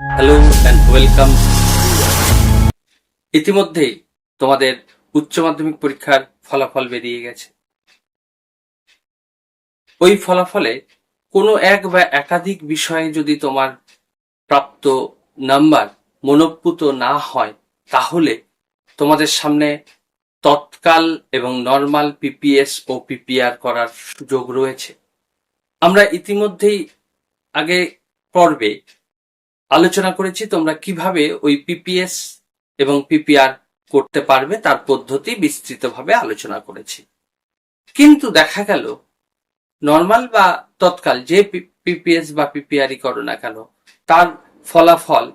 Hello and welcome ইতিমধ্যেই তোমাদের উচ্চ মাধ্যমিক পরীক্ষার ফলাফল বেরিয়ে গেছে। ওই ফলাফলে কোনো এক বা একাধিক বিষয়ে যদি তোমার প্রাপ্ত নাম্বার মনোপুত না হয়, তাহলে তোমাদের সামনে তৎকাল এবং নর্মাল পিপিএস ও পিপিআর করার সুযোগ রয়েছে। আমরা ইতিমধ্যেই আগে পর্বে আলোচনা করেছি তোমরা কীভাবে ওই পিপিএস এবং পিপিআর করতে পারবে তার পদ্ধতি বিস্তৃতভাবে আলোচনা করেছি। কিন্তু দেখা গেল নর্মাল বা তৎকাল যে পিপিএস বা পিপিআরই করো না কেন, তার ফলাফল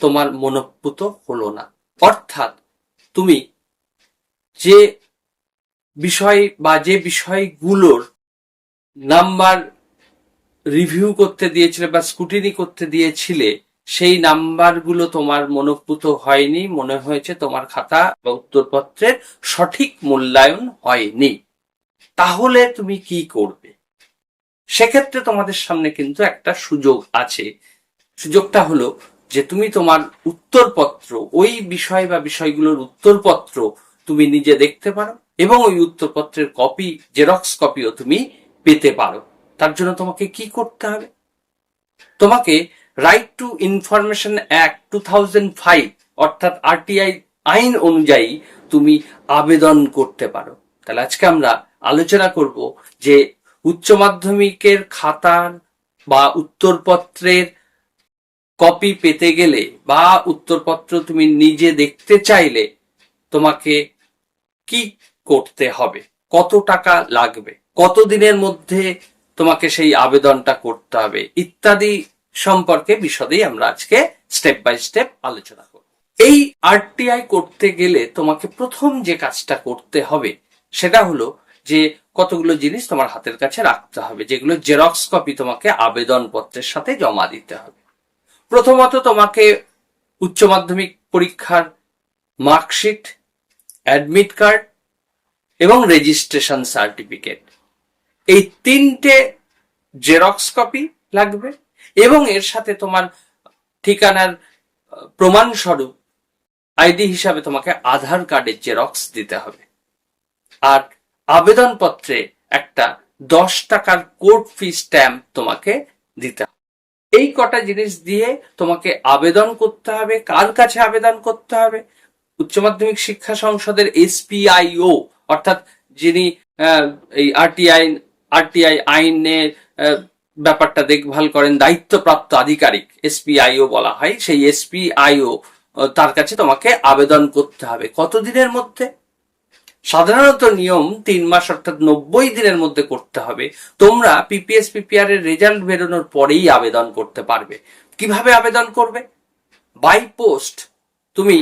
তোমার মনোপুত হলো না। অর্থাৎ তুমি যে বিষয় বা যে বিষয়গুলোর নাম্বার রিভিউ করতে দিয়েছিলে বা স্কুটিনি করতে দিয়েছিলে সেই নাম্বারগুলো তোমার মনোপুত হয়নি, মনে হয়েছে তোমার খাতা বা উত্তরপত্রের সঠিক মূল্যায়ন হয়নি। তাহলে তুমি কি করবে? সেক্ষেত্রে তোমাদের সামনে কিন্তু একটা সুযোগ আছে। সুযোগটা হলো যে তুমি তোমার উত্তরপত্র, ওই বিষয় বা বিষয়গুলোর উত্তরপত্র তুমি নিজে দেখতে পারো এবং ওই উত্তরপত্রের কপি, জেরক্স কপিও তুমি পেতে পারো। তার জন্য তোমাকে কি করতে হবে? তোমাকে right to information act two thousand five অর্থাৎ আরটিআই আইন অনুযায়ী তুমি আবেদন করতে পারো। তাহলে আজকে আমরা আলোচনা করব যে উচ্চ মাধ্যমিকের খাতার বা উত্তরপত্রের কপি পেতে গেলে বা উত্তরপত্র তুমি নিজে দেখতে চাইলে তোমাকে কি করতে হবে? কত টাকা লাগবে? কত দিনের মধ্যে তোমাকে সেই আবেদনটা করতে হবে? ইত্যাদি সম্পর্কে বিশদেই আমরা আজকে স্টেপ বাই স্টেপ আলোচনা করব। এই আরটিআই করতে গেলে তোমাকে প্রথম যে কাজটা করতে হবে সেটা হলো যে কতগুলো জিনিস তোমার হাতের কাছে রাখতে হবে, যেগুলো জেরক্স কপি তোমাকে আবেদন পত্রের সাথে জমা দিতে হবে। প্রথমত তোমাকে উচ্চ মাধ্যমিক পরীক্ষার মার্কশিট, অ্যাডমিট কার্ড এবং রেজিস্ট্রেশন সার্টিফিকেট। এই তিনটে জেরক্স কপি লাগবে। এবং এর সাথে তোমার ঠিকানার প্রমাণস্বরূপ আইডি হিসাবে তোমাকে আধার কার্ডের জেরক্স দিতে হবে। আর আবেদনপত্রে একটা দশ টাকার কোর্ট ফি স্ট্যাম্প তোমাকে দিতে হবে। এই কটা জিনিস দিয়ে তোমাকে আবেদন করতে হবে, কার কাছে আবেদন করতে হবে? উচ্চ মাধ্যমিক শিক্ষা সংসদের এসপিআইও, অর্থাৎ যিনি এই আরটিআই আরটিআই আইনের ব্যাপারটা দেখভাল করেন দায়িত্বপ্রাপ্ত আধিকারিক, এসপিআইও বলা হয়। সেই এসপিআইও তার কাছে তোমাকে আবেদন করতে হবে। কতদিনের মধ্যে? সাধারণত নিয়ম তিন মাস অর্থাৎ নব্বই দিনের মধ্যে করতে হবে। তোমরা পিপিএস, পিপিআর এর রেজাল্ট বেরোনোর পরেই আবেদন করতে পারবে। কীভাবে আবেদন করবে? বাই পোস্ট তুমি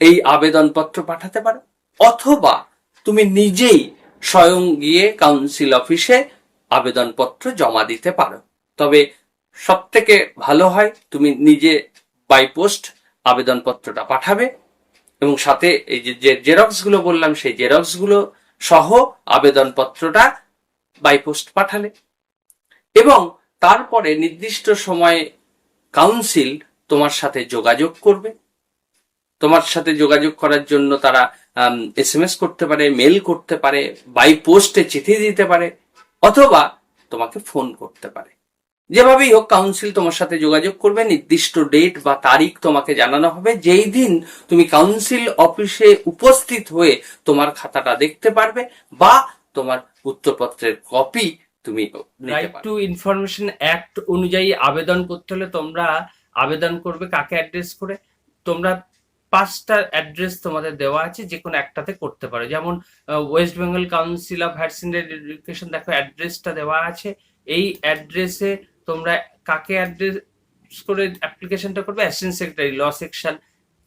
এই আবেদনপত্র পাঠাতে পারো। অথবা তুমি নিজেই স্বয়ং গিয়ে কাউন্সিল অফিসে আবেদনপত্র জমা দিতে পারো। তবে সব থেকে ভালো হয় তুমি নিজে বাই পোস্ট আবেদনপত্রটা পাঠাবে এবং সাথে এই যে যে জেরক্সগুলো বললাম, সেই জেরক্সগুলো সহ আবেদনপত্রটা বাই পোস্ট পাঠালে। এবং তারপরে নির্দিষ্ট সময়ে কাউন্সিল তোমার সাথে যোগাযোগ করবে। তোমার সাথে যোগাযোগ করার জন্য তারা এস করতে পারে মেল করতে পারে বাই পোস্টে চিঠি দিতে পারে। অথবা তোমাকে ফোন করতে পারে। যেভাবেই হোক কাউন্সিল তোমার সাথে যোগাযোগ করবে, নির্দিষ্ট ডেট বা তারিখ তোমাকে জানানো হবে। যেই দিন তুমি কাউন্সিল অফিসে উপস্থিত হয়ে তোমার খাতাটা দেখতে পারবে বা তোমার উত্তরপত্রের কপি তুমি রাইট টু ইনফরমেশন অ্যাক্ট অনুযায়ী আবেদন করতে হলে তোমরা আবেদন করবে কাকে অ্যাড্রেস করে। তোমরা পাঁচটা অ্যাড্রেস তোমাদের দেওয়া আছে যে কোনো একটাতে করতে পারো। যেমন West Bengal council of higher secondary education দেখো অ্যাড্রেসটা দেওয়া আছে। এই অ্যাড্রেসে তোমরা কাকে অ্যাড্রেস করে অ্যাপ্লিকেশনটা করবে? অ্যাসিস্ট্যান্ট সেক্রেটারি ল সেকশন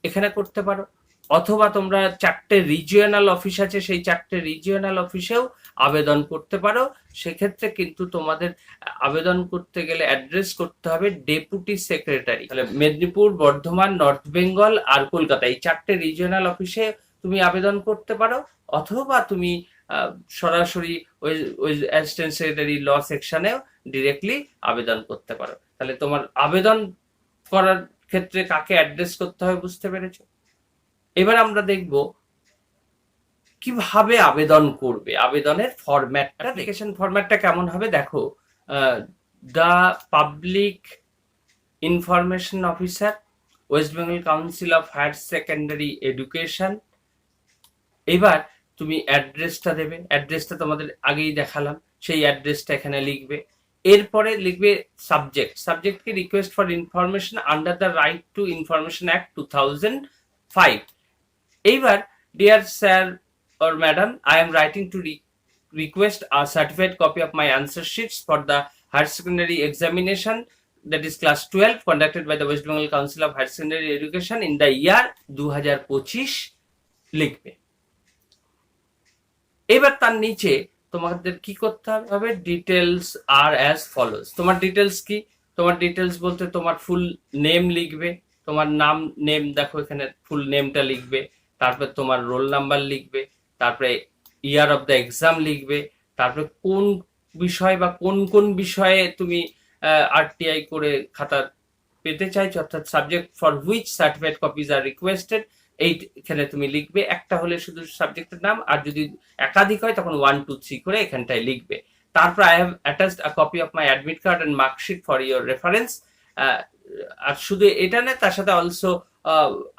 এখানে করতে পারো। অথবা তোমরা চারটে রিজিওনাল অফিস আছে, সেই চারটে রিজিওনাল অফিসেও আবেদন করতে পারো, সেক্ষেত্রে কিন্তু তোমাদের আবেদন করতে গেলে অ্যাড্রেস করতে হবে ডেপুটি সেক্রেটারি তাহলে মেদিনীপুর, বর্ধমান নর্থ বেঙ্গল আর কলকাতা, এই চারটে রিজিওনাল অফিসে তুমি আবেদন করতে পারো, অথবা তুমি সরাসরি ওই ওই অ্যাসিস্ট্যান্ট সেক্রেটারি ল সেকশনেও ডিরেক্টলি আবেদন করতে পারো। তাহলে তোমার আবেদন করার ক্ষেত্রে কাকে অ্যাড্রেস করতে হবে বুঝতে পেরেছ? এবার আমরা দেখব কীভাবে আবেদন করবে? আবেদনের ফরম্যাটটা অ্যাপ্লিকেশন ফরম্যাটটা কেমন হবে? দেখো the public information officer West Bengal council of higher secondary education এবার তুমি অ্যাড্রেসটা দেবে। অ্যাড্রেসটা তোমাদের আগেই দেখালাম। সেই অ্যাড্রেসটা এখানে লিখবে। এরপরে লিখবে subject সাবজেক্টকে request for information under the right to information act two thousand five এইবার dear sir or madam, I am writing to re- request a certified copy of my answer sheets for the higher secondary examination that is class 12 conducted by the West Bengal Council of Higher Secondary Education in the year 2025 লিখবে এবার তার নিচে তোমাদের কি করতে হবে details আর as follows তোমার ডিটেলস কি তোমার ডিটেলস বলতে তোমার ফুল নেম লিখবে তোমার নাম নেম দেখো এখানে ফুল নেমটা লিখবে তারপর তোমার রোল নাম্বার লিখবে তারপরে ইয়ার অফ দ্য এক্সাম লিখবে, তারপরে কোন বিষয় বা কোন কোন বিষয়ে তুমি আরটিআই করে খাতা পেতে চাইছো, অর্থাৎ subject for which certified copies are requested এইখানে তুমি লিখবে। একটা হলে শুধু সাবজেক্টের নাম, আর যদি একাধিক হয়, তখন ওয়ান টু থ্রি করে এখানটায় লিখবে। তারপর I have attached a copy of my admit card and marksheet for your reference আর শুধু এটা না, তার সাথে also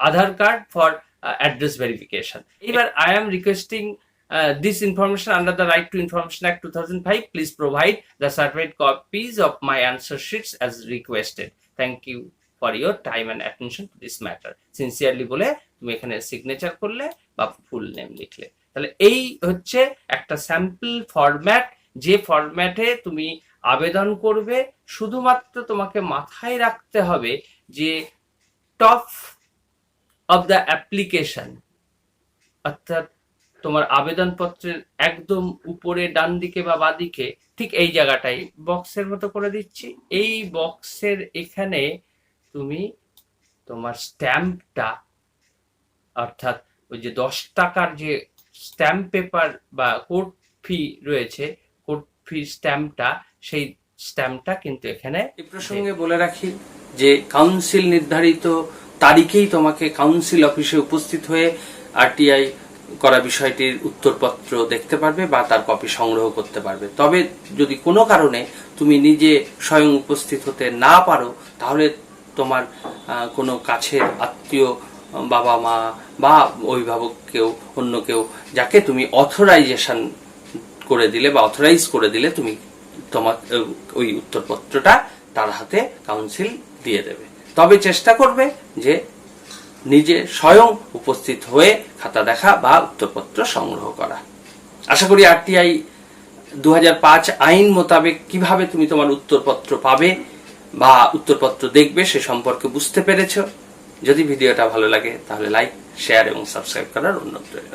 Aadhaar card for address verification এবার I am requesting Uh, this information under the Right to Information Act 2005, please provide the certified copies of my answer sheets as requested. Thank you for your time and attention to this matter. Sincerely বলে তুমি এখানে signature করলে বা full name লিখলে তাহলে এই হচ্ছে একটা স্যাম্পল ফরম্যাট যে ফরম্যাটে তুমি আবেদন করবে শুধুমাত্র তোমাকে মাথায় রাখতে হবে যে টপ অফ দ্য অ্যাপ্লিকেশন অর্থাৎ তোমার আবেদনপত্রের একদম উপরে ডান দিকে বা বাদিকে ঠিক এই জায়গাটাই, বক্সের মতো করে দিচ্ছি। এই বক্সের এখানে তুমি তোমার স্ট্যাম্পটা, অর্থাৎ ওই যে দশ টাকার যে স্ট্যাম্প পেপার বা কোর্ট ফি রয়েছে কোর্ট ফি স্ট্যাম্পটা, সেই স্ট্যাম্পটা কিন্তু এখানে এই প্রসঙ্গে বলে রাখি যে, কাউন্সিল নির্ধারিত তারিখেই তোমাকে কাউন্সিল অফিসে উপস্থিত হয়ে আরটিআই করা বিষয়টির উত্তরপত্র দেখতে পারবে বা তার কপি সংগ্রহ করতে পারবে। তবে যদি কোনো কারণে তুমি নিজে স্বয়ং উপস্থিত হতে না পারো, তাহলে তোমার কোনো কাছের আত্মীয় বাবা মা বা অভিভাবক কেউ, অন্য কেউ যাকে তুমি অথরাইজেশন করে দিলে বা অথরাইজ করে দিলে তুমি তোমার ওই উত্তরপত্রটা তার হাতে কাউন্সিল দিয়ে দেবে। তবে চেষ্টা করবে যে নিজে স্বয়ং উপস্থিত হয়ে খাতা দেখা বা উত্তরপত্র সংগ্রহ করা। আশা করি আরটিআই দু হাজার পাঁচ আইন মোতাবেক কীভাবে তুমি তোমার উত্তরপত্র পাবে বা উত্তরপত্র দেখবে সে সম্পর্কে বুঝতে পেরেছ। যদি ভিডিওটা ভালো লাগে তাহলে লাইক শেয়ার এবং সাবস্ক্রাইব করার অনুরোধ রইল।